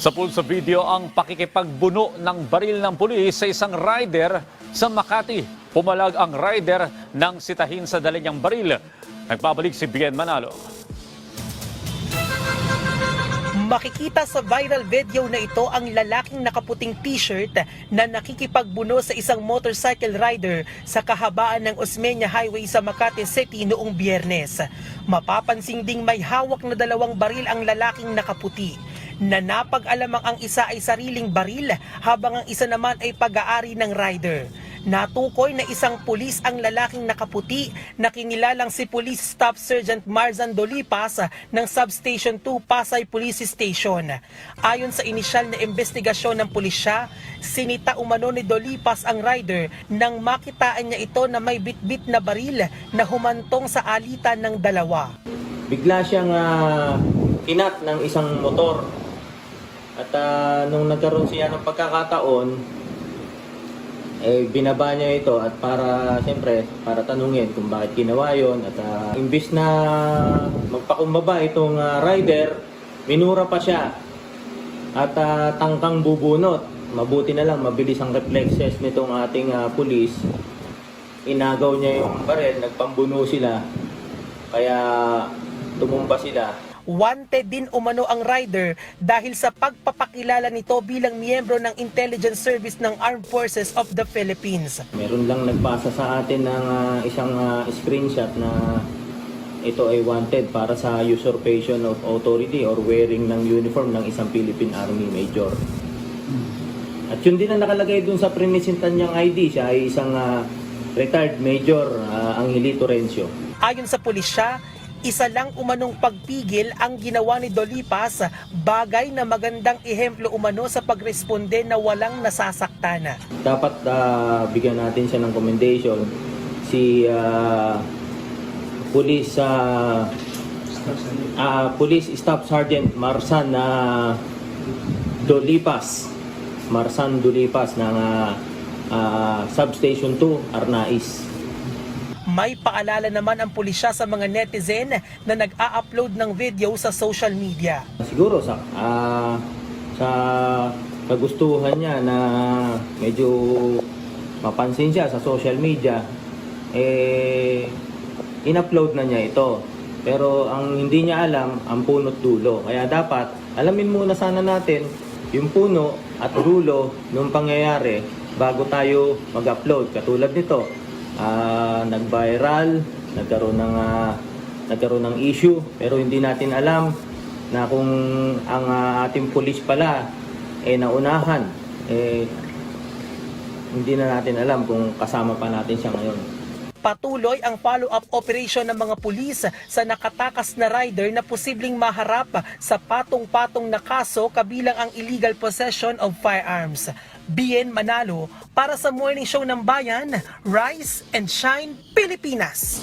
Sa pulso video ang pakikipagbuno ng baril ng pulis sa isang rider sa Makati. Pumalag ang rider ng sitahin sa dala niyang baril. Nagpabalik si Bien Manalo. Makikita sa viral video na ito ang lalaking nakaputing t-shirt na nakikipagbuno sa isang motorcycle rider sa kahabaan ng Osmeña Highway sa Makati City noong biyernes. Mapapansin ding may hawak na dalawang baril ang lalaking nakaputi na napag-alamang ang isa ay sariling baril habang ang isa naman ay pag-aari ng rider. Natukoy na isang pulis ang lalaking nakaputi na kinilalang si Police Staff Sergeant Marzan Dolipas ng Substation 2 Pasay Police Station. Ayon sa inisyal na investigasyon ng pulisya, sinita umano ni Dolipas ang rider nang makitaan niya ito na may bitbit na baril na humantong sa alitan ng dalawa. bigla siyang ah, kinat ng isang motor. At ah, nung nagkaroon siya ng pagkakataon, eh, binaba niya ito at para, siyempre, para tanungin kung bakit ginawa yon At ah, imbis na magpakumbaba itong ah, rider, minura pa siya. At ah, tangkang bubunot. Mabuti na lang, mabilis ang reflexes nitong ating ah, pulis. Inagaw niya yung baril, nagpambuno sila. Kaya tumumba sila. Wanted din umano ang rider dahil sa pagpapakilala nito bilang miyembro ng intelligence service ng Armed Forces of the Philippines. Meron lang nagpasa sa atin ng ah, isang ah, screenshot na ito ay wanted para sa usurpation of authority or wearing ng uniform ng isang Philippine Army Major. At yun din ang nakalagay dun sa prinisintan niyang ID. Siya ay isang ah, retired Major ah, Angelito Rencio. Ayon sa pulisya, isa lang umanong pagpigil ang ginawa ni Dolipas, bagay na magandang ehemplo umano sa pagresponde na walang nasasaktan. dapat ah, bigyan natin siya ng commendation. Si ah, Police ah, ah, Police Staff Sergeant Marsan na Dolipas. Marsan Dolipas ng ah, ah, Substation 2 Arnais May paalala naman ang pulisya sa mga netizen na nag-a-upload ng video sa social media. siguro sa ah, sa kagustuhan niya na medyo mapansin siya sa social media eh in-upload na niya ito. Pero ang hindi niya alam ang punot dulo. Kaya dapat alamin muna sana natin yung puno at dulo ng pangyayari bago tayo mag-upload. Katulad nito ah, nag-viral nagkaroon ng ah, nagkaroon ng issue pero hindi natin alam na kung ang ah, ating pulis pala eh naunahan eh hindi na natin alam kung kasama pa natin siya ngayon. Patuloy ang follow-up operation ng mga pulis sa nakatakas na rider na posibleng maharap sa patong-patong na kaso kabilang ang illegal possession of firearms. BN Manalo para sa Morning Show ng Bayan, Rise and Shine Pilipinas.